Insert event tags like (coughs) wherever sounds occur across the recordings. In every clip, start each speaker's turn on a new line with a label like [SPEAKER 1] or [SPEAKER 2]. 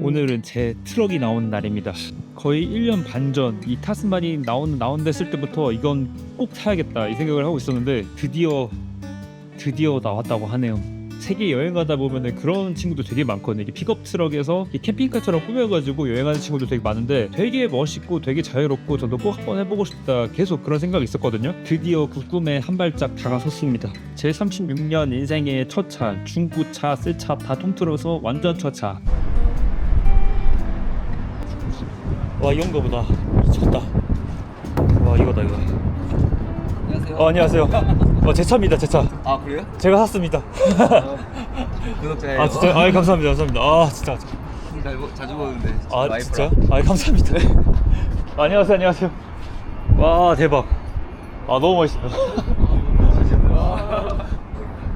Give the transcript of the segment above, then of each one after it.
[SPEAKER 1] 오늘은 제 트럭이 나오는 날입니다. 거의 1년 반 전 이 타스만이 나온 나온댔을 때부터 이건 꼭 타야겠다 이 생각을 하고 있었는데 드디어 드디어 나왔다고 하네요. 세계 여행 가다 보면은 그런 친구도 되게 많거든요. 픽업 트럭에서 이 캠핑카처럼 꾸며가지고 여행하는 친구도 되게 많은데 되게 멋있고 되게 자유롭고 저도 꼭 한번 해보고 싶다 계속 그런 생각이 있었거든요. 드디어 그 꿈에 한 발짝 다가섰습니다. 제 36년 인생의 첫 차, 중고차, 새 차 다 통틀어서 완전 첫 차. 와 이건가 보다. 미쳤다. 와 이거다 이거.
[SPEAKER 2] 안녕하세요.
[SPEAKER 1] 어, 안녕하세요. (laughs) 어, 제 차입니다, 제 차.
[SPEAKER 2] 아 그래요?
[SPEAKER 1] 제가 샀습니다.
[SPEAKER 2] 구독자예요. (laughs)
[SPEAKER 1] 아 진짜, 아 감사합니다, 감사합니다. 아 진짜.
[SPEAKER 2] 잘 보- 자주 보는데.
[SPEAKER 1] 아
[SPEAKER 2] 와이프랑.
[SPEAKER 1] 진짜? 아 감사합니다. (laughs) 안녕하세요, 안녕하세요. 와 대박. 아 너무 멋있다.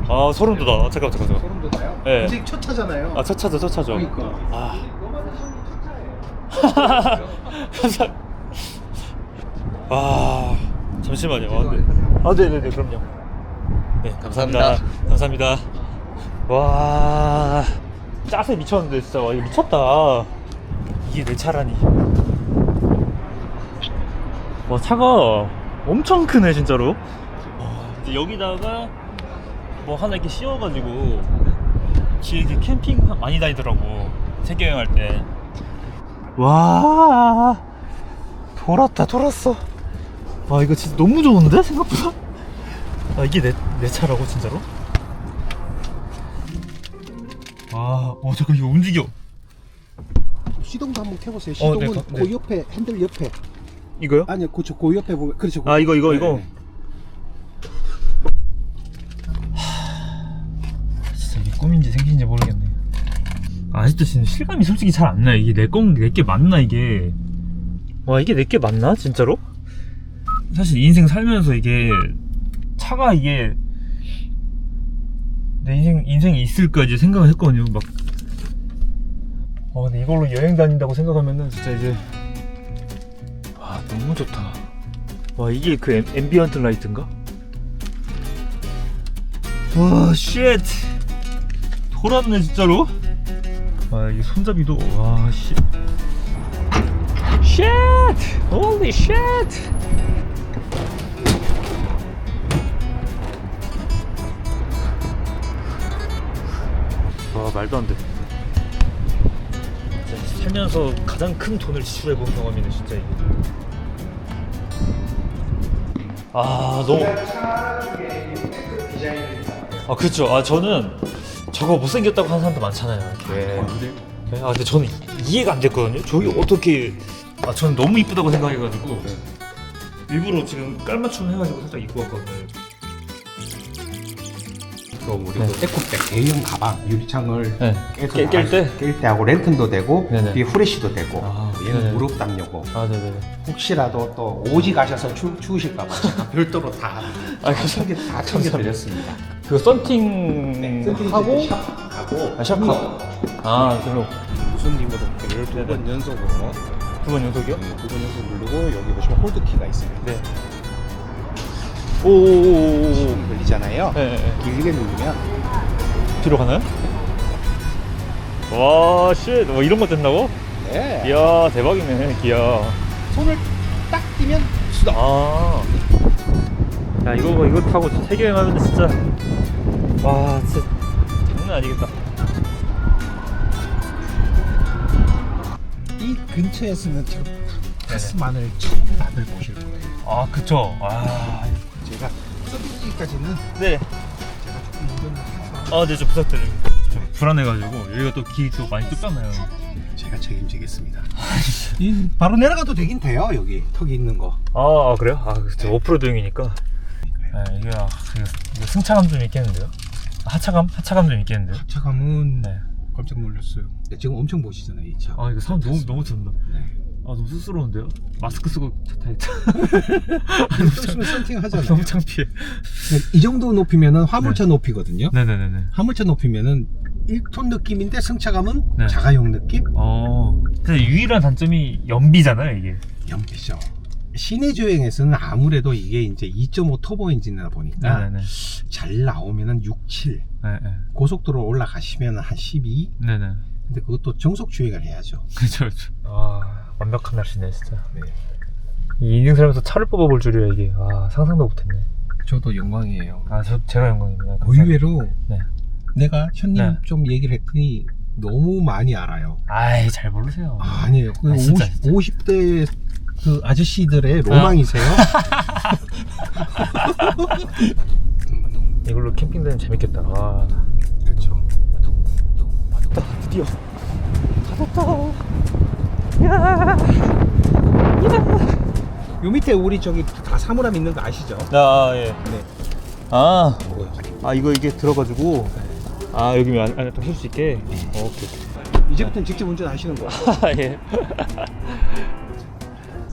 [SPEAKER 1] 아 소름 돋아. 잠깐 잠깐 잠깐.
[SPEAKER 3] 소름 돋아요?
[SPEAKER 1] 네.
[SPEAKER 3] 인생 첫 차잖아요.
[SPEAKER 1] 아첫 차죠, 첫 차죠.
[SPEAKER 3] 그러니까.
[SPEAKER 1] 아 감사. 아 잠시만요. 아, 네. 아 네네네 그럼요. 네
[SPEAKER 2] 감사합니다.
[SPEAKER 1] 감사합니다. 와 짜세 미쳤는데 진짜 와 이거 미쳤다. 이게 내 차라니. 와 차가 엄청 크네 진짜로. 와, 이제 여기다가 뭐 하나 이렇게 씌워가지고 이렇게 캠핑 많이 다니더라고 세계 여행할 때. 와 돌았다 돌았어. 와 이거 진짜 너무 좋은데 생각보다. 아 이게 내, 내 차라고 진짜로? 아, 어 잠깐 이거 움직여.
[SPEAKER 3] 시동도 한번 켜보세요.
[SPEAKER 1] 어,
[SPEAKER 3] 시동은
[SPEAKER 1] 네, 가-
[SPEAKER 3] 그
[SPEAKER 1] 네.
[SPEAKER 3] 옆에 핸들 옆에
[SPEAKER 1] 이거요?
[SPEAKER 3] 아니요 그렇죠 그 옆에 보면 그렇죠
[SPEAKER 1] 아 이거 이거
[SPEAKER 3] 네,
[SPEAKER 1] 이거.
[SPEAKER 3] 네.
[SPEAKER 1] 진짜 이게 꿈인지 생긴지 모르겠네. 아직도 지금 실감이 솔직히 잘 안 나. 이게 내건내게 맞나 이게? 와 이게 내게 맞나 진짜로? 사실 인생 살면서 이게 차가 이게 내 인생 인생에 있을까 이제 생각을 했거든요. 막. 어 근데 이걸로 여행 다닌다고 생각하면은 진짜 이제 와 너무 좋다. 와 이게 그 앰, 앰비언트 라이트인가? 와 쉣. 돌았네 진짜로. 와 이 손잡이도 와 씨. 쉣! 홀리 쉣! 와 말도 안 돼. 진짜 살면서 가장 큰 돈을 지출해 본 경험이네 진짜 이게. 아 너무. 아 그렇죠. 아 저는 저거 못생겼다고 하는 사람도 많잖아요. 이렇게. 네, 아 근데 저는 이해가 안 됐거든요. 저기 어떻게? 아 저는 너무 이쁘다고 생각해가지고 일부러 지금 깔맞춤 해가지고 살짝 입고 왔거든요.
[SPEAKER 3] 그럼 우리
[SPEAKER 1] 네.
[SPEAKER 3] 그 에코백 대형 가방 유리창을
[SPEAKER 1] 네. 깰- 깰 때?
[SPEAKER 3] 깰 때 하고 랜턴도 되고
[SPEAKER 1] 네네.
[SPEAKER 3] 뒤에 후레쉬도 되고
[SPEAKER 1] 아,
[SPEAKER 3] 얘는
[SPEAKER 1] 네네.
[SPEAKER 3] 무릎 담요고
[SPEAKER 1] 아 네네.
[SPEAKER 3] 혹시라도 또 오지 가셔서 추, 추우실까봐 (laughs) 제가 별도로 다
[SPEAKER 1] 아,
[SPEAKER 3] 챙겨 다 챙겨드렸습니다.
[SPEAKER 1] 그 썬팅
[SPEAKER 3] 네,
[SPEAKER 1] 하고
[SPEAKER 3] 샵하고
[SPEAKER 1] 아 샵하고 아 그리고
[SPEAKER 3] 무슨 리모트를 두번 연속으로
[SPEAKER 1] 두번 연속이요?
[SPEAKER 3] 두번 연속 누르고 여기 보시면 홀드 키가 있어요.
[SPEAKER 1] 네. 오오오오오.
[SPEAKER 3] 손이 걸리잖아요.
[SPEAKER 1] 네, 네, 네.
[SPEAKER 3] 길게 누르면
[SPEAKER 1] 뒤로 가나요? 와, 쉣. 와, 이런 거 된다고?
[SPEAKER 3] 네.
[SPEAKER 1] 이야, 대박이네, 기아.
[SPEAKER 3] 손을 딱 띄면 수동.
[SPEAKER 1] 아. 야, 이거, 이거 타고 세계 여행하면 진짜. 와, 진짜. 장난 아니겠다.
[SPEAKER 3] 이 근처에서는 지금 타스만을 처음 다들 보실 거예요.
[SPEAKER 1] 아, 그쵸. 아.
[SPEAKER 3] 제가 서비스까지는
[SPEAKER 1] 네.
[SPEAKER 3] 제가 조금
[SPEAKER 1] 아, 네, 좀 부탁드립니다. 좀 불안해가지고. 여기가 또 길도 많이 좁잖아요.
[SPEAKER 3] 제가 책임지겠습니다. 이 바로 내려가도 되긴 돼요 여기 턱이 있는 거.
[SPEAKER 1] 아, 아, 그래요? 아, 그쵸. 오프로드용이니까. 네, 이게, 아, 이거, 이거 승차감 좀 있겠는데요? 하차감? 하차감 좀 있겠는데요?
[SPEAKER 3] 차감은
[SPEAKER 1] 네.
[SPEAKER 3] 깜짝 놀랐어요. 네, 지금 엄청 보시잖아요 이 차.
[SPEAKER 1] 아 이거 사람 너무 너무 든다.
[SPEAKER 3] 네.
[SPEAKER 1] 아 너무 쑥스러운데요? 마스크 쓰고 타야겠다. (laughs)
[SPEAKER 3] 좀 있으면 썬팅
[SPEAKER 1] 아,
[SPEAKER 3] 하잖아요.
[SPEAKER 1] 너무 창피해.
[SPEAKER 3] 이 정도 높이면은 화물차 높이거든요.
[SPEAKER 1] 네네네네.
[SPEAKER 3] 화물차 높이면은 1톤 느낌인데 승차감은
[SPEAKER 1] 네.
[SPEAKER 3] 자가용 느낌?
[SPEAKER 1] 어. 근데 유일한 단점이 연비잖아요 이게.
[SPEAKER 3] 연비죠. 시내 주행에서는 아무래도 이게 이제 2.5 터보 엔진이다 보니까
[SPEAKER 1] 네네네.
[SPEAKER 3] 잘 나오면은 6, 7.
[SPEAKER 1] 네네.
[SPEAKER 3] 고속도로 올라가시면 한 12.
[SPEAKER 1] 네네.
[SPEAKER 3] 근데 그것도 정속 주행을 해야죠. (laughs)
[SPEAKER 1] 그렇죠 그렇죠 아 완벽한 날씨네 진짜
[SPEAKER 3] 네.
[SPEAKER 1] 이 인생 살면서 차를 뽑아볼 줄이야 이게 아 상상도 못했네
[SPEAKER 3] 저도 영광이에요.
[SPEAKER 1] 아 저 제가 영광입니다
[SPEAKER 3] 의외로
[SPEAKER 1] 네.
[SPEAKER 3] 내가 현님
[SPEAKER 1] 네.
[SPEAKER 3] 좀 얘기를 했더니 너무 많이 알아요.
[SPEAKER 1] 아이 잘 모르세요
[SPEAKER 3] 아, 니에요 그
[SPEAKER 1] 아, 진짜,
[SPEAKER 3] 50,
[SPEAKER 1] 진짜.
[SPEAKER 3] 50대 그 아저씨들의 로망이세요? (laughs)
[SPEAKER 1] 이걸로 캠핑 다니면 재밌겠다 아
[SPEAKER 3] 그렇죠.
[SPEAKER 1] 드디어
[SPEAKER 3] 요 밑에 우리 저기 다 사물함 있는 거 아시죠?
[SPEAKER 1] 아 예
[SPEAKER 3] 네.
[SPEAKER 1] 아,
[SPEAKER 3] 뭐요?
[SPEAKER 1] 아 이거 이게 들어가지고 아 여기 안, 안에 또쉴수 있게 어, 오케이
[SPEAKER 3] 이제부터는 직접 운전 하시는 거. (laughs)
[SPEAKER 1] 예.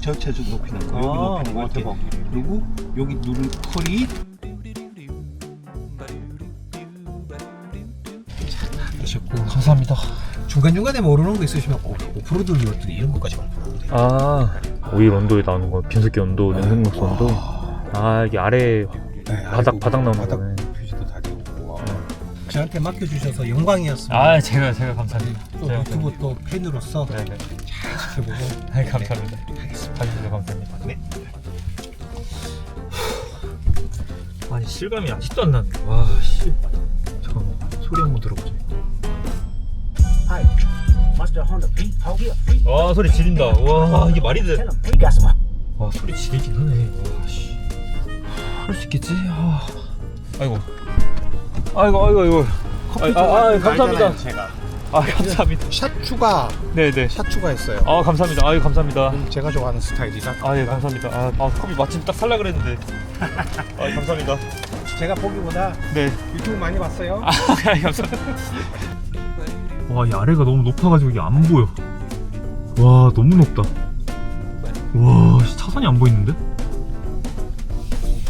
[SPEAKER 3] 저체중 높이는 거. 여기
[SPEAKER 1] 아,
[SPEAKER 3] 높이는 거
[SPEAKER 1] 와,
[SPEAKER 3] 이렇게.
[SPEAKER 1] 대박.
[SPEAKER 3] 그리고 여기 누른 컬이 되셨고
[SPEAKER 1] 감사합니다
[SPEAKER 3] 중간 중간에 모르는 거 있으시면 어, 오프로드 리얼들이 이런 것까지 만들었는데.
[SPEAKER 1] 아 오일 온도에 나오는 거 변속기 온도 냉동육수 온도 아 이게 아래
[SPEAKER 3] 네,
[SPEAKER 1] 바닥- 바닥 나오는 거네.
[SPEAKER 3] 와. 저한테 맡겨주셔서 영광이었습니다.
[SPEAKER 1] 아 제가 제가 감사합니다.
[SPEAKER 3] 또
[SPEAKER 1] 제가
[SPEAKER 3] 유튜브 또 팬으로서
[SPEAKER 1] 네네.
[SPEAKER 3] 잘 지켜보고 (laughs)
[SPEAKER 1] 아 감사합니다.
[SPEAKER 3] 하겠습니다.
[SPEAKER 1] 봐주셔서 감사합니다.
[SPEAKER 3] 네.
[SPEAKER 1] 아니 실감이 아직도 안 나네 와 씨. 잠깐만 소리 한번 들어보자
[SPEAKER 4] Hi, Honda.
[SPEAKER 1] 와 소리 지린다. 와 이게 말이
[SPEAKER 4] Tell got some.
[SPEAKER 1] 와 소리 지르긴 하네. 와씨. 할 수 있겠지? 아. 아이고 아이고 아이고 아이고
[SPEAKER 3] 커피
[SPEAKER 1] 아, 아, 아, 감사합니다.
[SPEAKER 3] 알잖아요, 제가
[SPEAKER 1] 아 감사합니다
[SPEAKER 3] 샷 추가
[SPEAKER 1] 네네
[SPEAKER 3] 샷 추가했어요.
[SPEAKER 1] 아 감사합니다 아유 감사합니다
[SPEAKER 3] 제가 좋아하는 스타일이라.
[SPEAKER 1] 아 예 감사합니다 아, 아 커피 마침 딱 살라 그랬는데 아 감사합니다
[SPEAKER 3] 제가 보기보다
[SPEAKER 1] 네
[SPEAKER 3] 유튜브 많이 봤어요.
[SPEAKER 1] 아, (laughs) 감사합니다. 와, 이 아래가 너무 높아가지고 이게 안 보여. 와, 너무 높다. 와, 씨, 차선이 안 보이는데?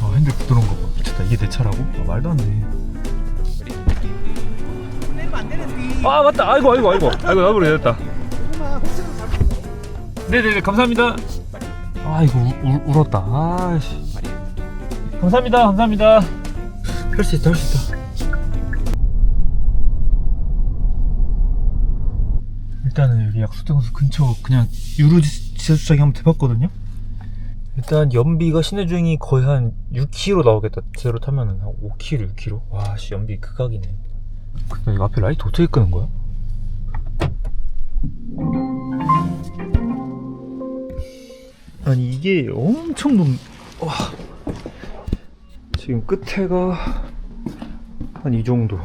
[SPEAKER 1] 아, 핸들 부드러운 거 봐. 미쳤다. 이게 내 차라고? 아, 말도 안 돼. 아, 맞다. 아이고, 아이고, 아이고. 아이고, 나도 됐다. 네네네, 감사합니다. 아, 이거 우, 울, 울었다. 아, 씨. 감사합니다, 감사합니다. 할 수 있다, 할 수 있다. 일단은 여기 약수대공수 근처 그냥 지하주차장 한번 대봤거든요. 일단 연비가 시내 주행이 거의 한 6km 나오겠다. 제대로 타면은 한 5km, 6km. 와, 씨 연비 극악이네. 근데 이거 앞에 라이트 어떻게 끄는 거야? 아니 이게 엄청 높. 와. 지금 끝에가 한 이 정도.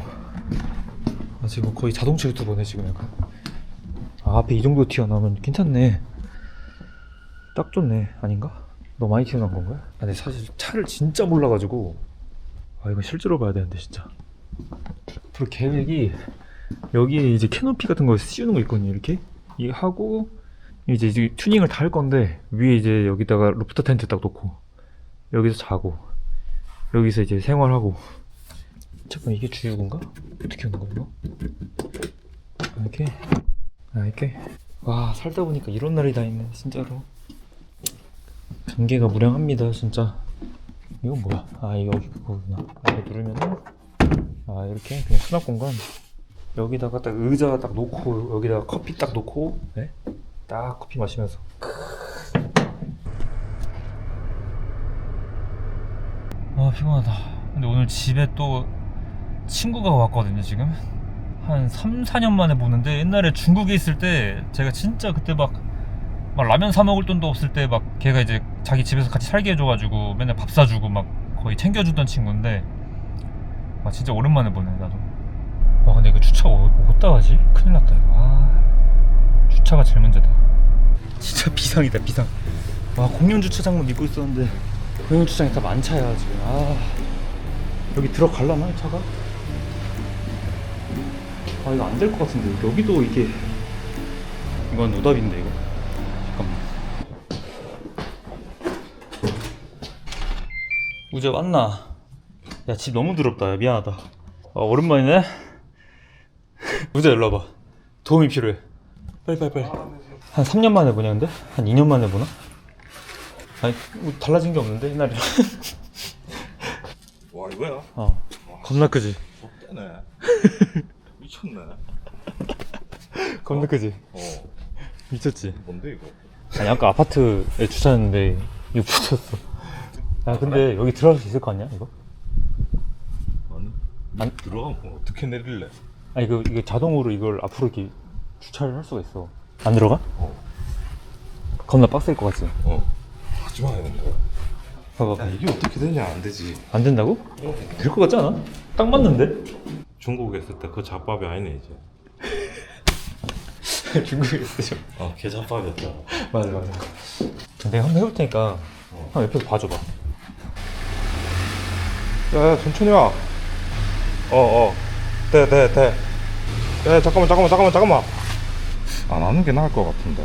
[SPEAKER 1] 아, 지금 거의 자동차 유튜버네 지금 약간. 아, 앞에 이 정도 튀어나오면 괜찮네. 딱 좋네. 아닌가? 너무 많이 튀어나온 건가요? 아, 근데 사실 차를 진짜 몰라가지고. 아, 이거 실제로 봐야 되는데, 진짜. 그리고 계획이, 여기에 이제 캐노피 같은 거 씌우는 거 있거든요, 이렇게. 이거 하고, 이제, 이제 튜닝을 다 할 건데, 위에 이제 여기다가 루프터 텐트 딱 놓고, 여기서 자고, 여기서 이제 생활하고. 잠깐, 이게 주유구인가? 어떻게 하는 이거? 이렇게. 아, 이렇게 와 살다 보니까 이런 날이 다 있네 진짜로 전개가 무량합니다 진짜 이건 뭐야 아 이거 아, 이거 누르면은 아 이렇게 그냥 수납 공간. 여기다가 딱 의자 딱 놓고 여기다가 커피 딱 놓고. 네? 딱 커피 마시면서. 아 피곤하다. 근데 오늘 집에 또 친구가 왔거든요 지금. 한 3, 4년 만에 보는데 옛날에 중국에 있을 때 제가 진짜 그때 막, 막 라면 사 먹을 돈도 없을 때 막 걔가 이제 자기 집에서 같이 살게 해줘가지고 맨날 밥 사주고 막 거의 챙겨주던 친구인데 아 진짜 오랜만에 보네 나도. 와 근데 이거 주차 어, 어디다 가지? 큰일 났다 이거. 아 주차가 제일 문제다. 진짜 비상이다 비상. 와 공영 주차장만 믿고 있었는데 공영 주차장이 다 만차야 지금. 아 여기 들어갈라나 차가? 아 이거 안 될 것 같은데. 여기도 이게 이건 노답인데 이거. 잠깐만. 우재 왔나? 야 집 너무 더럽다. 야 미안하다. 아 오랜만이네. 우재 일로 와봐. 도움이 필요해. 빨리 빨리 빨리. 한 3년 만에 보냐 근데? 한 2년 만에 보나? 아니 뭐 달라진 게 없는데 옛날이랑 (laughs)
[SPEAKER 5] 와 이거야?
[SPEAKER 1] 어. 겁나 크지?
[SPEAKER 5] 떼네. (laughs) 미쳤네.
[SPEAKER 1] 겁나 크지?
[SPEAKER 5] 어. (laughs)
[SPEAKER 1] 미쳤지?
[SPEAKER 5] 뭔데 이거?
[SPEAKER 1] 아니 아까 아파트에 주차했는데 이거 붙였어. 야 근데 여기 들어갈 수 있을 거 아니야 이거? 안-
[SPEAKER 5] 들어가면 어떻게 내릴래?
[SPEAKER 1] 아니 이거 이게 자동으로 이걸 앞으로 이렇게 주차를 할 수가 있어. 안 들어가?
[SPEAKER 5] 어.
[SPEAKER 1] 겁나 빡셀 것 같지?
[SPEAKER 5] 어. 하지 마야 된다
[SPEAKER 1] 봐봐.
[SPEAKER 5] 야 이게 어떻게 되냐 안 되지.
[SPEAKER 1] 안 된다고? 될 것 같지 않아? 딱 맞는데?
[SPEAKER 5] 중국에 있을 때 그 잡밥이 아니네 이제. (laughs)
[SPEAKER 1] 중국에 있어
[SPEAKER 5] 어 개잡밥이었다.
[SPEAKER 1] 맞아 맞아. 내가 한번 해볼 테니까 한 옆에서 봐줘봐.
[SPEAKER 5] 야 야 천천히 와 어어. 돼돼돼. 야 잠깐만 잠깐만 잠깐만 잠깐만. 안 하는 게 나을 것 같은데.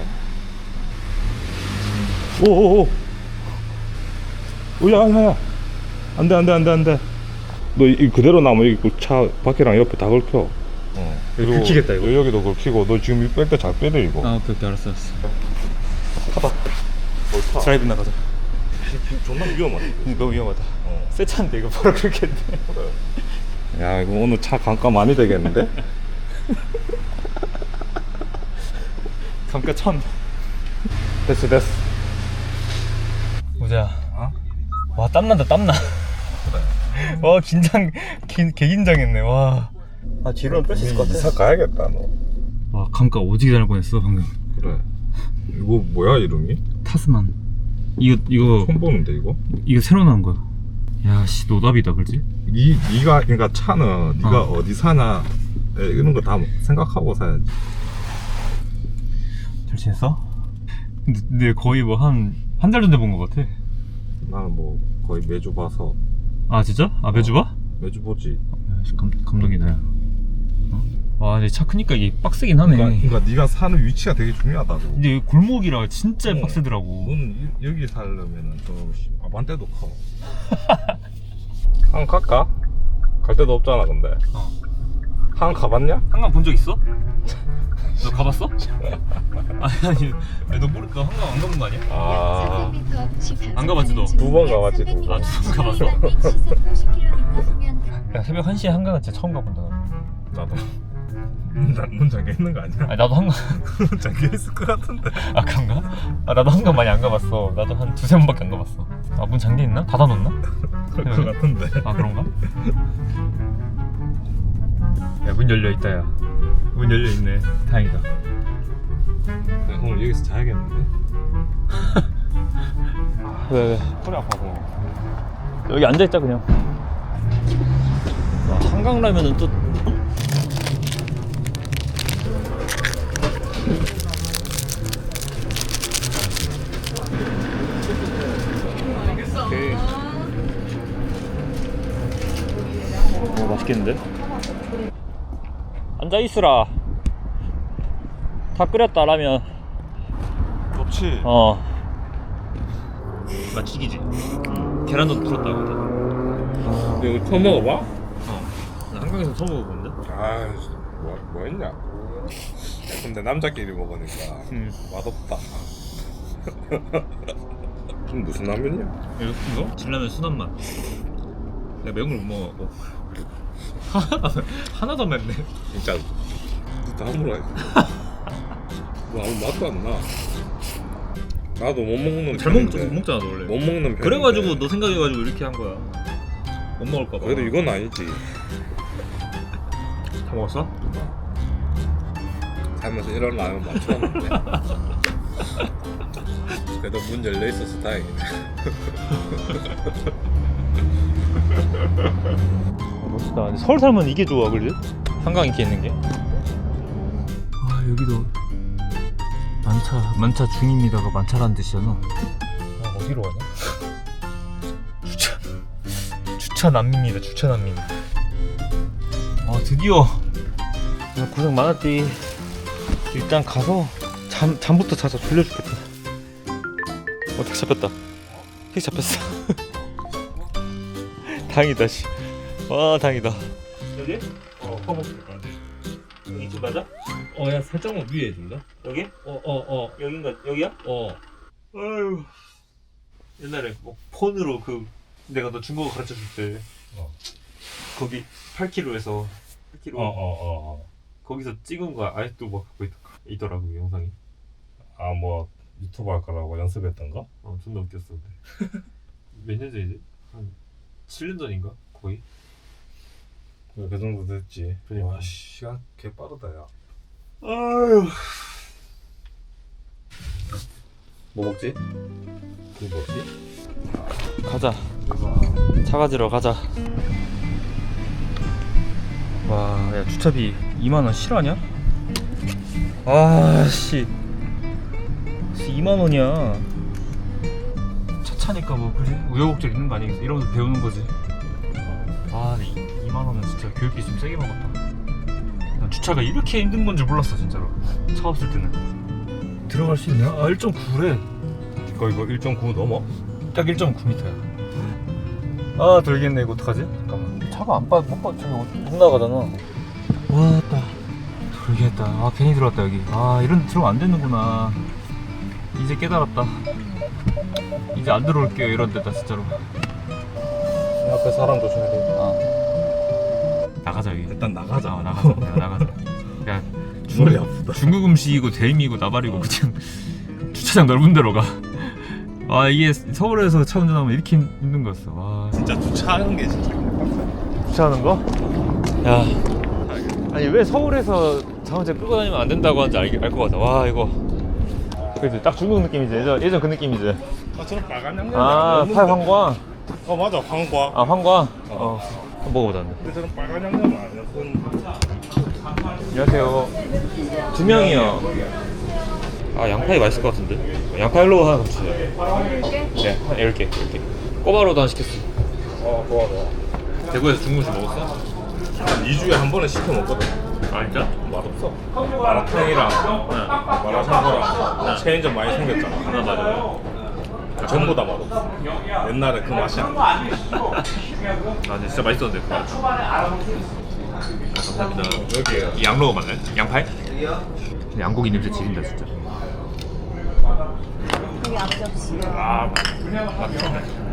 [SPEAKER 5] 오오오. 오야야야. 안돼 안돼 안돼 안돼. 너 이 그대로 나면 여기 그차 밖이랑 옆에 다 걸켜 어. 그리고
[SPEAKER 1] 긁히겠다, 이거.
[SPEAKER 5] 여기도 걸히고 너 지금 뺄때잘 빼래 이거.
[SPEAKER 1] 아 오케이 오케이 알았어 알았어.
[SPEAKER 5] 뭘 타?
[SPEAKER 1] 드라이브 나가자.
[SPEAKER 5] 존나 위험하네 (laughs)
[SPEAKER 1] 너무 위험하다.
[SPEAKER 5] 어.
[SPEAKER 1] 새 차인데 이거 바로 긁겠네
[SPEAKER 5] 야 이거 오늘 차 감가 많이 되겠는데? (laughs)
[SPEAKER 1] 감가 천.
[SPEAKER 5] 됐어 됐어.
[SPEAKER 1] 우재야
[SPEAKER 5] 어?
[SPEAKER 1] 와 땀난다 땀나. (laughs) 와 긴장 개, 개 긴장했네. 와 아 뒤로는 뺄수 있을 것
[SPEAKER 5] 이사 가야겠다 너.
[SPEAKER 1] 와 감가 오지게 잘 뻔했어 방금.
[SPEAKER 5] 그래. 이거 뭐야 이름이?
[SPEAKER 1] 타스만. 이거 이거
[SPEAKER 5] 처음 보는데 이거?
[SPEAKER 1] 이거 새로 나온 거야 야씨 노답이다 그지?
[SPEAKER 5] 이 네가 그러니까 차는 네가
[SPEAKER 1] 어.
[SPEAKER 5] 어. 디 사냐 에, 이런 거 다 생각하고 사야지
[SPEAKER 1] 잘 지냈어? 근데, 근데 거의 뭐 한 한 달 전에 본 것 같아
[SPEAKER 5] 나는 뭐 거의 매주 봐서
[SPEAKER 1] 아 진짜? 아 매주 봐?
[SPEAKER 5] 매주 보지
[SPEAKER 1] 야 씨 감, 감동이다 야 어? 와 근데 차 크니까 이게 빡세긴 하네
[SPEAKER 5] 그러니까, 그러니까 네가 사는 위치가 되게 중요하다고
[SPEAKER 1] 근데 여기 골목이라 진짜
[SPEAKER 5] 어.
[SPEAKER 1] 빡세더라고
[SPEAKER 5] 넌 이- 여기 살려면은 저 씨, 아반떼도 커 (laughs) 한번 갈까? 갈 데도 없잖아 근데
[SPEAKER 1] 어.
[SPEAKER 5] 한번 가봤냐?
[SPEAKER 1] 한강 본 적 있어? 너 가봤어? (laughs) 아니 아니 아니, 너 모르 너 한강 안 가본 거 아니야?
[SPEAKER 5] 아
[SPEAKER 1] 안 가봤지, 너?
[SPEAKER 5] 두 번 가봤지, 두 번.
[SPEAKER 1] 아, 두번 가봤어? (laughs) 야 새벽 1시에 한강은 진짜 처음 가본다
[SPEAKER 5] 나도 문, 잠- 문 잠겨 있는 거 아니야?
[SPEAKER 1] 아니 나도 한강 (laughs)
[SPEAKER 5] 문 잠겨 있을 것 같은데
[SPEAKER 1] 아 그런가? 아 나도 한강 많이 안 가봤어 나도 한 두세 번밖에 안 가봤어 아 문 잠겨 있나? 닫아놓나?
[SPEAKER 5] 그럴 것 같은데
[SPEAKER 1] 아 그런가? 야 문 열려 있다 야 문 열려 있네 다행이다
[SPEAKER 5] 네, 오늘 여기서 자야겠는데 (laughs)
[SPEAKER 1] 왜 왜?
[SPEAKER 5] 허리 아파서
[SPEAKER 1] 여기 앉아 있자 그냥 와, 한강 라면은 또 오케이. 오 맛있겠는데? 앉아 있으라 다 끓였다 라면
[SPEAKER 5] 좋지
[SPEAKER 1] 어 맛지기지 계란도 풀었다고
[SPEAKER 5] 근데 이거 처음 먹어봐?
[SPEAKER 1] 어. 나 한강에서 처음 먹어보는데?
[SPEAKER 5] 아이 뭐, 뭐 했냐 야, 근데 남자끼리 먹으니까
[SPEAKER 1] 음.
[SPEAKER 5] 맛없다 (laughs) 좀 무슨 라면이야?
[SPEAKER 1] 이거? 진라면 순한 맛 내가 매운 걸 못 먹어갖고 하나도, (laughs) 하나도 안 맵네
[SPEAKER 5] 진짜 해. (laughs) 뭐 아무 맛도 안 나. 나도 못 먹는
[SPEAKER 1] 잘 먹,
[SPEAKER 5] 편인데.
[SPEAKER 1] 못 먹잖아 너 원래
[SPEAKER 5] 못 먹는 편인데.
[SPEAKER 1] 그래가지고 너 생각해가지고 이렇게 한 거야 못 먹을까 봐
[SPEAKER 5] 그래도 이건 아니지.
[SPEAKER 1] 다 먹었어?
[SPEAKER 5] 살면서 이런 라면 맞췄는데. 그래도 문 열려 있어서 다행이네.
[SPEAKER 1] 아, 멋있다 근데 서울 살면 이게 좋아 그지? 한강 이렇게 있는 게 아, 여기도 만차 만차 중입니다가 만차라는 뜻이잖아 아, 어디로 가냐? (laughs) 주차 주차 난민이다 주차 난민 아 드디어 야, 고생 많았디 일단 가서 잠, 잠부터 자자 졸려 죽겠다 어 택시 잡혔다 택시 잡혔어 (laughs) 다행이다 씨. 와 다행이다 여기? 어 퍼먹을 것 같아 여기 집 맞아?
[SPEAKER 5] 어야 살짝만 위에 해줄래?
[SPEAKER 1] 여기?
[SPEAKER 5] 어 어 어.
[SPEAKER 1] 여긴가 여기야?
[SPEAKER 5] 어.
[SPEAKER 1] 아유 옛날에 뭐 폰으로 그 내가 너 중국어 가르쳐 줄때
[SPEAKER 5] 어.
[SPEAKER 1] 거기 8km에서 8km
[SPEAKER 5] 어 어 어. 거기서 찍은 거 아직도 뭐 갖고 있, 있더라고 그 영상이 아 뭐 유튜브 할 거라고 연습했던 거? 어 존나 웃겼어 (laughs) 몇 년 전이지? 한 7년 전인가? 거의? 그 정도 됐지 와 시간 개 빠르다 야 아유 뭐 먹지? 뭐 먹지?
[SPEAKER 1] 가자. 차 가지러 가자. 와, 야 주차비 2만 원 실화냐? 아, 씨. 2만 원이야. 차 차니까 뭐 그지? 우여곡절 있는 거 아니겠어? 이러면서 배우는 거지. 아, 2, 만 원은 진짜 교육비 좀 세게 먹었다. 난 주차가 이렇게 힘든 건줄 몰랐어 진짜로. 차 없을 때는. 들어갈 수 있냐? 아, 1.9래.
[SPEAKER 5] 이거 이거 1.9 넘어?
[SPEAKER 1] 딱 1.9m야. 아 들겠네 이거 어떡하지? 잠깐만 차가 안 빠, 못 빠, 저기 못 나가잖아. 와따 들겠다. 아 괜히 들어왔다 여기. 아 이런 데 들어가면 안 되는구나. 이제 깨달았다. 이제 안 들어올게요 이런 데다 진짜로.
[SPEAKER 5] 앞에 사람 조심해야
[SPEAKER 1] 돼아 나가자 여기.
[SPEAKER 5] 일단 나가자
[SPEAKER 1] 아 나가자. 야, 나가자. 야
[SPEAKER 5] 머리 아프다
[SPEAKER 1] 중국 음식이고 대임이고 나발이고 그냥 주차장 넓은 데로 가. 아 이게 서울에서 차 운전하면 이렇게 힘- 힘든 거였어. 와.
[SPEAKER 5] 진짜 주차하는 게 진짜
[SPEAKER 1] 주차하는 거? 야. 아니 왜 서울에서 자동차 끌고 다니면 안 된다고 하는지 알, 알것 같아. 와 이거. 그래도 딱 중국 느낌이지. 예전 예전 그 느낌이지.
[SPEAKER 5] 아 저런 빨간 양념
[SPEAKER 1] 아, 팔 황광.
[SPEAKER 5] 어 맞아 황과
[SPEAKER 1] 아 황광. 어. 한번 먹어보자.
[SPEAKER 5] 근데 저런 빨간 양념 아니었던
[SPEAKER 1] 안녕하세요. 두 명이요. 아 양파이 맛있을 것 같은데. 양파일로 하나 주세요. 네, 한 10개, 10개. 꼬바로도 하나 시켰어.
[SPEAKER 5] 어 좋아 좋아
[SPEAKER 1] 대구에서 중국식 먹었어?
[SPEAKER 5] 한 2주에 한 번은 시켜 먹거든
[SPEAKER 1] 아 진짜?
[SPEAKER 5] 맛없어 마라탕이랑 마라샹궈랑 체인점 많이 생겼잖아
[SPEAKER 1] 아 맞아.
[SPEAKER 5] 전부 다 맛없어 옛날에 그 맛이 안 나.
[SPEAKER 1] 아 근데 진짜 맛있었는데 그거. 아, 감사합니다.
[SPEAKER 5] 여기
[SPEAKER 1] 이 양로가 맞나요? 양파이? 양고기 냄새 지린다 진짜. 아,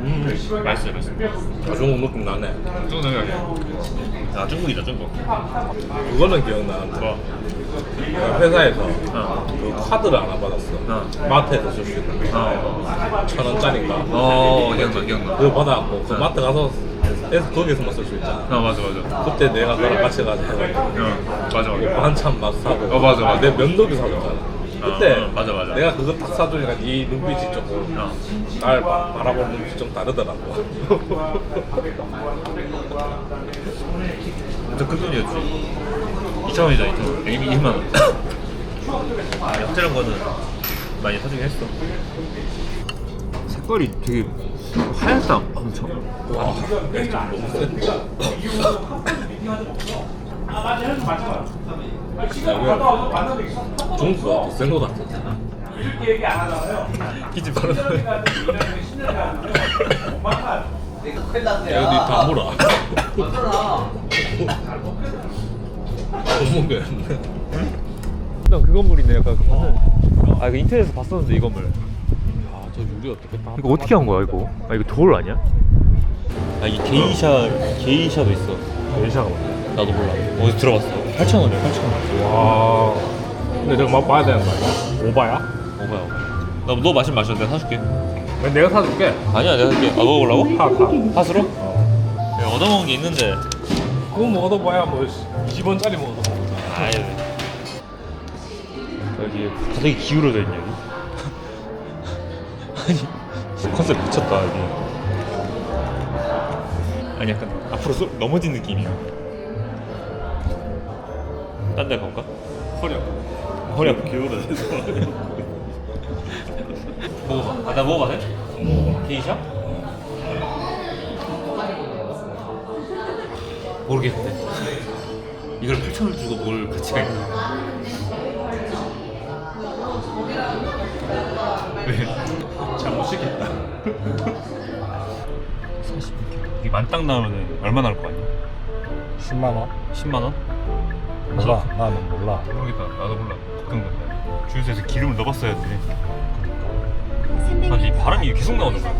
[SPEAKER 1] 음, 맛있어요, 맛있어요.
[SPEAKER 5] 아, 중국 느낌 나네
[SPEAKER 1] 중국 생각해. 아, 중국이다, 중국.
[SPEAKER 5] 그거는 기억나는데
[SPEAKER 1] 뭐?
[SPEAKER 5] 내가 회사에서
[SPEAKER 1] 어.
[SPEAKER 5] 그 카드를 하나 받았어
[SPEAKER 1] 어.
[SPEAKER 5] 마트에서 쓸 수 있는
[SPEAKER 1] 어.
[SPEAKER 5] 천 원짜리인가
[SPEAKER 1] 어, 기억나, 기억나.
[SPEAKER 5] 그거 받아갖고 그 마트 가서 에서 거기서만 쓸 수 있잖아
[SPEAKER 1] 아, 맞아, 맞아.
[SPEAKER 5] 그때 내가 너랑 같이 가서 해가지고
[SPEAKER 1] 어, 맞아, 맞아.
[SPEAKER 5] 한참 막 사고
[SPEAKER 1] 어, 맞아, 맞아.
[SPEAKER 5] 내 면도기 사줬잖아 그때
[SPEAKER 1] 어, 맞아, 맞아.
[SPEAKER 5] 내가 그거 딱 사주니까 네 눈빛이 조금
[SPEAKER 1] 어.
[SPEAKER 5] 날 바- 바라보는 눈빛이 좀 다르더라고
[SPEAKER 1] 완전 큰 돈이었지. 2천 원이잖아, 2천 원. 2만 원. 확실한 거는 많이 사주긴 했어. 색깔이 되게 하얗다, 엄청.
[SPEAKER 5] 와 너무 센 (laughs) 데 중국가 더센거 같아
[SPEAKER 1] 기집 바로
[SPEAKER 5] 여기 다 물어 못 먹겠네
[SPEAKER 1] 일단 그 건물이네, 약간 그 건물. 아, 이거 인터넷에서 봤었는데, 이 건물.
[SPEAKER 5] 아 저 유리 어떻게 다
[SPEAKER 1] 이거 어떻게 한 거야, 이거? 아, 이거 돌 아니야? 아, 이게 게이샤, 게이샤도 있어.
[SPEAKER 5] 게이샤가 뭐야
[SPEAKER 1] 나도 몰라. 어디서 들어봤어. 8,000원이야, 8,000원.
[SPEAKER 5] 와 근데 저거 맛봐야 되는 거 아니야? 오바야?
[SPEAKER 1] 오바야, 오바. 나, 너 마시면 마셔. 내가 사줄게.
[SPEAKER 5] 왜 내가 사줄게
[SPEAKER 1] 아니야, 내가 사줄게. 아, 먹어보려고?
[SPEAKER 5] 파 파
[SPEAKER 1] 팥으로? 야, 얻어먹은 게 있는데.
[SPEAKER 5] 그거 뭐 얻어봐야 뭐 20원짜리 뭐 얻어먹어
[SPEAKER 1] 아유. 여기 바닥이 기울어져 있냐, 여기? 아니, 컨셉 미쳤다, 여기. 아니, 약간 앞으로 쏠, 넘어진 느낌이야. 딴데 가볼까?
[SPEAKER 5] 허리 아파
[SPEAKER 1] 허리 아파.
[SPEAKER 5] 기울어져서
[SPEAKER 1] 먹어봐. (laughs) 아, 나 먹어봐 게이샤? 모르겠는데. 이걸 8천을 주고 먹을 가치가 있나? 왜?
[SPEAKER 5] 잘못 시켰다 (laughs)
[SPEAKER 1] 40개. 이게 만땅 나오면 얼마 나올 거 아니야?
[SPEAKER 5] 10만 원?
[SPEAKER 1] 10만 원?
[SPEAKER 5] 몰라 나는 몰라
[SPEAKER 1] 모르겠다. 나도 몰라. 걱정된다. 주유소에서 기름을 넣어봤어야 돼.
[SPEAKER 6] 아니
[SPEAKER 1] 바람이 계속 나오는 거야.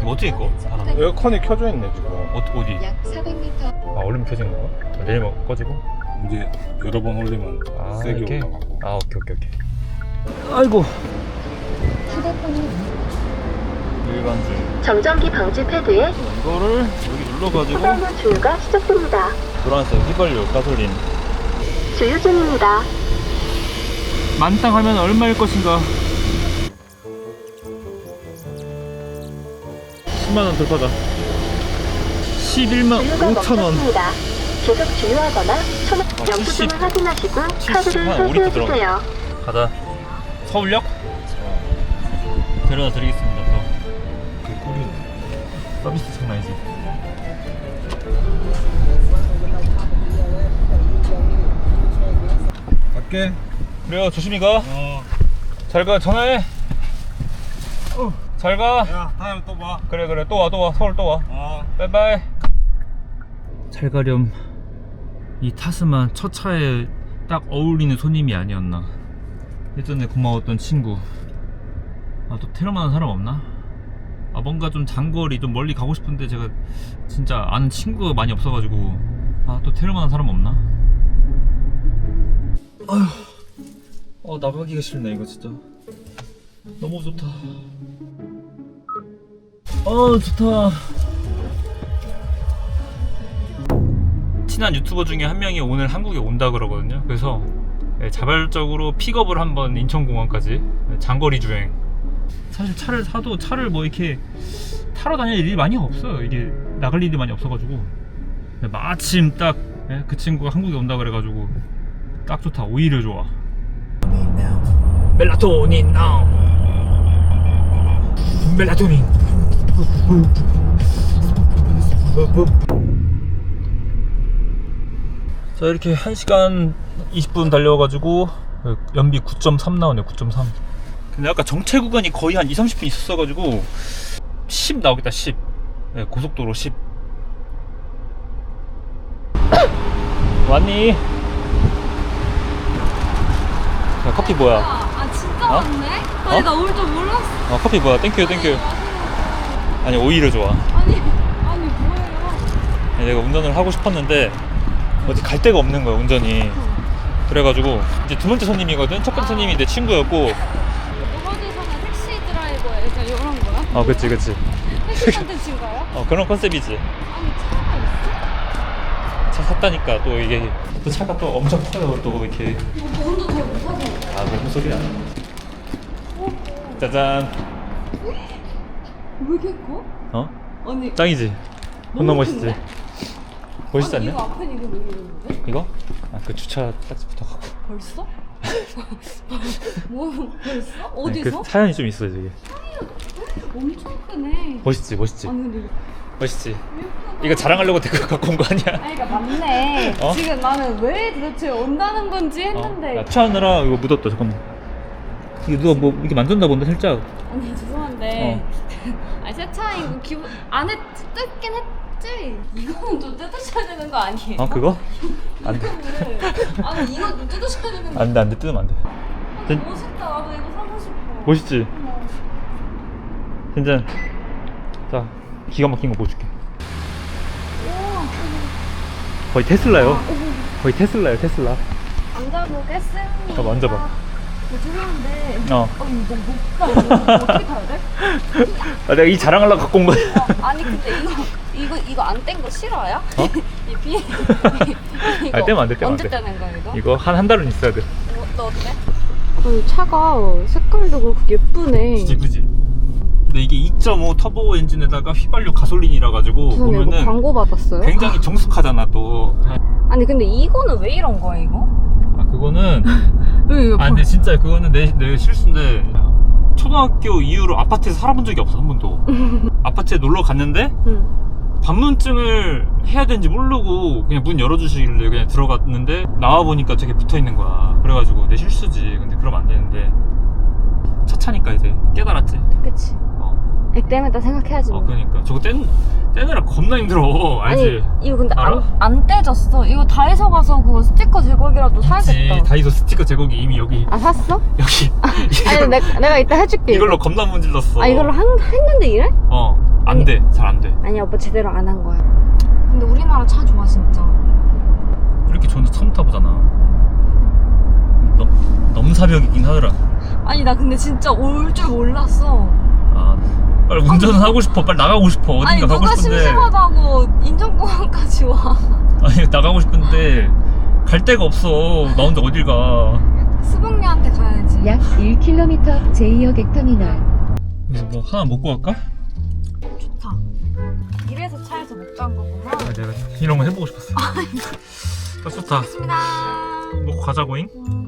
[SPEAKER 1] 이거 어떻게 꺼? 바람.
[SPEAKER 5] 에어컨이 켜져 있네 지금
[SPEAKER 1] 어, 어디?
[SPEAKER 6] 약 400m
[SPEAKER 1] 아, 얼른 켜진 건가? 내리면 꺼지고?
[SPEAKER 5] 이제 여러 번 올리면
[SPEAKER 1] 아,
[SPEAKER 5] 세게
[SPEAKER 1] 이렇게?
[SPEAKER 5] 올라가고
[SPEAKER 1] 아 오케이 오케이 오케이 아이고 일반줄
[SPEAKER 6] 정전기 방지 패드에
[SPEAKER 1] 이거를 여기 눌러가지고
[SPEAKER 6] 휘발유 주유가 시작됩니다.
[SPEAKER 1] 노란색 휘발유 가솔린
[SPEAKER 6] 주유 중입니다.
[SPEAKER 1] 만땅하면 얼마일 것인가? 10만 원 돌파다 11만
[SPEAKER 6] 주유가
[SPEAKER 1] 5천 원.
[SPEAKER 6] 멈췄습니다. 계속 주유하거나 천 영수증을
[SPEAKER 1] 70.
[SPEAKER 6] 확인하시고 카드를
[SPEAKER 1] 70만 5리터
[SPEAKER 6] 회수해주세요.
[SPEAKER 1] 가자. 서울역? 데려다 드리겠습니다 또.
[SPEAKER 5] 그 꿀이네.
[SPEAKER 1] 서비스 장난이지
[SPEAKER 5] 갈게
[SPEAKER 1] 그래요 조심히 가.
[SPEAKER 5] 어.
[SPEAKER 1] 잘 가 전화해. 잘가.
[SPEAKER 5] 야 다음에 또 봐.
[SPEAKER 1] 그래 그래. 또 와 또 와. 서울 또 와.
[SPEAKER 5] 어.
[SPEAKER 1] 빠이빠이. 잘 가렴. 이 타스만 첫 차에 딱 어울리는 손님이 아니었나. 예전에 고마웠던 친구. 아 또 테러만한 사람 없나? 아 뭔가 좀 장거리 좀 멀리 가고 싶은데 제가 진짜 아는 친구가 많이 없어가지고. 아 또 테러만한 사람 없나? 아휴 어 나가기가 싫네 이거 진짜 너무 좋다 어 좋다 친한 유튜버 중에 한 명이 오늘 한국에 온다 그러거든요. 그래서 예, 자발적으로 픽업을 한번 인천공항까지 예, 장거리 주행. 사실 차를 사도 차를 뭐 이렇게 타러 다닐 일이 많이 없어요. 이게 나갈 일이 많이 없어가지고 예, 마침 딱 그 친구가 한국에 온다 그래가지고 딱 좋다. 오히려 좋아. 멜라토닌 나우. 멜라토닌. 자 이렇게 1시간 20분 달려가지고 연비 9.3 나오네 9.3 근데 아까 정체 구간이 거의 한 2, 30분 있었어가지고 10 나오겠다 10 네, 고속도로 10 (coughs) 왔니? 야 커피 뭐야?
[SPEAKER 7] 아 진짜
[SPEAKER 1] 어?
[SPEAKER 7] 많네?
[SPEAKER 1] 어?
[SPEAKER 7] 아니 나올 줄 몰랐어
[SPEAKER 1] 어 커피 뭐야? 땡큐 땡큐 아니 오히려 좋아
[SPEAKER 7] 아니 아니 뭐예요
[SPEAKER 1] 내가 운전을 하고 싶었는데 어디 갈 데가 없는 거야 운전이 그래가지고 이제 두 번째 손님이거든 첫 번째 손님이 내 친구였고
[SPEAKER 7] 노바디사는 택시 드라이버에 약간 이런 거야?
[SPEAKER 1] 어 그치 그치
[SPEAKER 7] 택시 컨텐츠인가요?
[SPEAKER 1] 어 그런 컨셉이지
[SPEAKER 7] 아니 차가 있어?
[SPEAKER 1] 차 샀다니까 또 이게 또 차가 또 엄청 커요 또 이렇게
[SPEAKER 7] 뭐
[SPEAKER 1] 아 무슨 소리야 짜잔
[SPEAKER 7] 왜 이렇게 커?
[SPEAKER 1] 어?
[SPEAKER 7] 아니
[SPEAKER 1] 짱이지
[SPEAKER 7] 너무
[SPEAKER 1] 멋있지
[SPEAKER 7] 큰데?
[SPEAKER 1] 멋있지
[SPEAKER 7] 아니,
[SPEAKER 1] 않냐?
[SPEAKER 7] 이거 앞에 이게 왜 이러는데?
[SPEAKER 1] 이거? 아 그 주차 딱지 붙어갖고
[SPEAKER 7] 벌써? (laughs) 뭐 벌써?
[SPEAKER 1] 아니,
[SPEAKER 7] 어디서?
[SPEAKER 1] 그 사연이 좀 있어 저게
[SPEAKER 7] 엄청 크네
[SPEAKER 1] 멋있지 멋있지
[SPEAKER 7] 아니 근데 이거
[SPEAKER 1] 멋있지 이거 자랑하려고 데리고 갖고 온 거 아니야?
[SPEAKER 7] 아니 그러니까 맞네
[SPEAKER 1] 어?
[SPEAKER 7] 지금 나는 왜 도대체 온다는 건지 했는데
[SPEAKER 1] 어, 야, 차하느라 이거 묻었다 잠깐만 이거 누가 뭐 이렇게 만졌나 본데 살짝
[SPEAKER 7] 아니 죄송한데
[SPEAKER 1] 어. (laughs)
[SPEAKER 7] 아니 세차 이거 기분 안에 뜯긴 했지 이거는 좀 뜯으셔야 되는 거 아니에요?
[SPEAKER 1] 어 그거? (laughs) 안돼
[SPEAKER 7] 이거를. 아니 이거 좀 뜯으셔야 되는 거
[SPEAKER 1] 안돼 안돼 뜯으면 안돼 된-
[SPEAKER 7] 멋있다 나도 이거 사고 싶어
[SPEAKER 1] 멋있지?
[SPEAKER 7] 어머.
[SPEAKER 1] 자 기가 막힌 거 보여줄게 거의 테슬라요 거의 테슬라요 테슬라
[SPEAKER 7] 앉아보겠습니다
[SPEAKER 1] 어, 만져봐.
[SPEAKER 7] 어, 죄송한데
[SPEAKER 1] 어
[SPEAKER 7] 어 이거 못 가. 이거 어떻게 타야 돼?
[SPEAKER 1] 아, 내가 이 자랑하려고 갖고 온 거야
[SPEAKER 7] 어, 아니 근데 이거 이거 이거 안 뗀 거 싫어요?
[SPEAKER 1] 어? (laughs)
[SPEAKER 7] 이 비. 이거
[SPEAKER 1] 아, 떼면 안 돼, 떼면 안
[SPEAKER 7] 언제
[SPEAKER 1] 돼.
[SPEAKER 7] 떼는 거야 이거?
[SPEAKER 1] 이거 한 한 달은 있어야 돼
[SPEAKER 7] 어, 너 어때? 아니 차가 색깔도 그렇고 예쁘네.
[SPEAKER 1] 그지 근데 이게 2.5 터보 엔진에다가 휘발유 가솔린이라 가지고
[SPEAKER 7] 죄송해요, 이거
[SPEAKER 1] 보면은
[SPEAKER 7] 광고 받았어요?
[SPEAKER 1] 굉장히 정숙하잖아 또
[SPEAKER 7] 아니 근데 이거는 왜 이런 거야 이거?
[SPEAKER 1] 아, 그거는 (laughs)
[SPEAKER 7] 왜?
[SPEAKER 1] 아 근데 진짜 그거는 내, 내 실수인데 초등학교 이후로 아파트에서 살아본 적이 없어 한 번도 (laughs) 아파트에 놀러 갔는데
[SPEAKER 7] 응.
[SPEAKER 1] 방문증을 해야 되는지 모르고 그냥 문 열어주시길래 그냥 들어갔는데 나와 보니까 되게 붙어 있는 거야 그래가지고 내 실수지 근데 그러면 안 되는데 차차니까 이제 깨달았지
[SPEAKER 7] 그치.
[SPEAKER 1] 어,
[SPEAKER 7] 액땜했다 생각해야지.
[SPEAKER 1] 어
[SPEAKER 7] 뭐.
[SPEAKER 1] 그러니까 저거 떼는, 떼느라 겁나 힘들어 (laughs) 알지?
[SPEAKER 7] 아니 이거 근데
[SPEAKER 1] 알아?
[SPEAKER 7] 안, 안 떼졌어. 이거 다해서 가서 그거 스티커 제거기라도 사야겠다.
[SPEAKER 1] 다이소 스티커 제거기 이미 여기
[SPEAKER 7] 아 샀어?
[SPEAKER 1] 여기 (laughs)
[SPEAKER 7] 아니
[SPEAKER 1] 이걸로,
[SPEAKER 7] 내가, 내가 이따 해줄게.
[SPEAKER 1] 이걸로 겁나 문질렀어
[SPEAKER 7] 아 이걸로 한, 했는데 이래?
[SPEAKER 1] 어
[SPEAKER 7] 아니.
[SPEAKER 1] 안돼 잘 안돼
[SPEAKER 7] 아니 오빠 제대로 안 한 거야. 근데 우리나라 차 좋아 진짜.
[SPEAKER 1] 이렇게 저 혼자 처음 타보잖아. 넘, 넘사벽이긴 하더라.
[SPEAKER 7] 아니 나 근데 진짜 올 줄 몰랐어.
[SPEAKER 1] 아, 빨리 운전을 하고 싶어. 빨리 나가고 싶어. 어딘가
[SPEAKER 7] 아니
[SPEAKER 1] 가고
[SPEAKER 7] 누가
[SPEAKER 1] 싶은데.
[SPEAKER 7] 심심하다고 인천공항까지 와. (laughs)
[SPEAKER 1] 아니 나가고 싶은데 갈 데가 없어. 나 혼자 어딜 가.
[SPEAKER 7] 수봉리한테 가야지.
[SPEAKER 6] 약 1km 앞 제2역 엑터미널.
[SPEAKER 1] 그래서 뭐 하나 먹고 갈까?
[SPEAKER 7] 좋다. 이래서 차에서 먹자는 거구나.
[SPEAKER 1] 아, 내가 이런 거 해보고 싶었어. (laughs) 아, 좋다.
[SPEAKER 7] 좋습니다.
[SPEAKER 1] 먹고 가자고잉.
[SPEAKER 7] 음,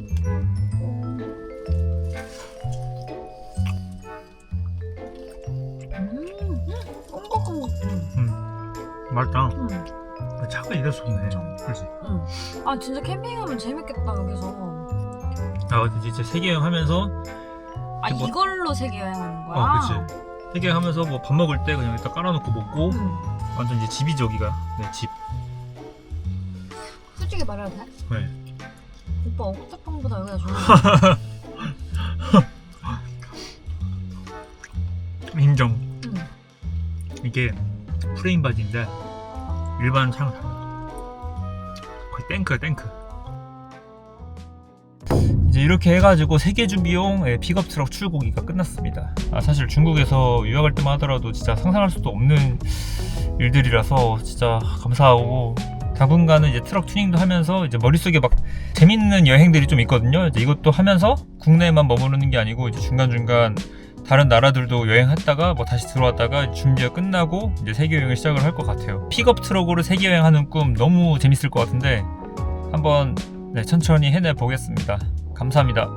[SPEAKER 1] 맛있다.
[SPEAKER 7] 음.
[SPEAKER 1] 차가 이래서 좋네. 그렇지.
[SPEAKER 7] 아 진짜 캠핑하면 재밌겠다 여기서.
[SPEAKER 1] 아, 근데 이제 세계 여행 하면서
[SPEAKER 7] 아
[SPEAKER 1] 뭐-
[SPEAKER 7] 이걸로 세계 여행하는 거야?
[SPEAKER 1] 어, 그치. 세계 여행 하면서 뭐 밥 먹을 때 그냥 일단 깔아놓고 먹고
[SPEAKER 7] 음.
[SPEAKER 1] 완전 이제 집이지 여기가. 네, 집.
[SPEAKER 7] 솔직히 말해도 돼?
[SPEAKER 1] 네.
[SPEAKER 7] 오빠 옥탑방보다 여기가 좋아. (laughs)
[SPEAKER 1] 인정.
[SPEAKER 7] 음.
[SPEAKER 1] 이게 프레임 바디인데 일반 차랑 달라. 거의 탱크야 탱크. 이제 이렇게 해가지고 세계주 비용 예, 픽업 트럭 출고기가 끝났습니다. 아, 사실 중국에서 유학할 때만 하더라도 진짜 상상할 수도 없는 일들이라서 진짜 감사하고 당분간은 이제 트럭 튜닝도 하면서 이제 머릿속에 막 재밌는 여행들이 좀 있거든요. 이제 이것도 하면서 국내에만 머무르는 게 아니고 이제 중간중간 다른 나라들도 여행했다가 뭐 다시 들어왔다가 준비가 끝나고 이제 세계 여행을 시작을 할 것 같아요. 픽업 트럭으로 세계 여행하는 꿈 너무 재밌을 것 같은데 한번 네, 천천히 해내 보겠습니다. 감사합니다.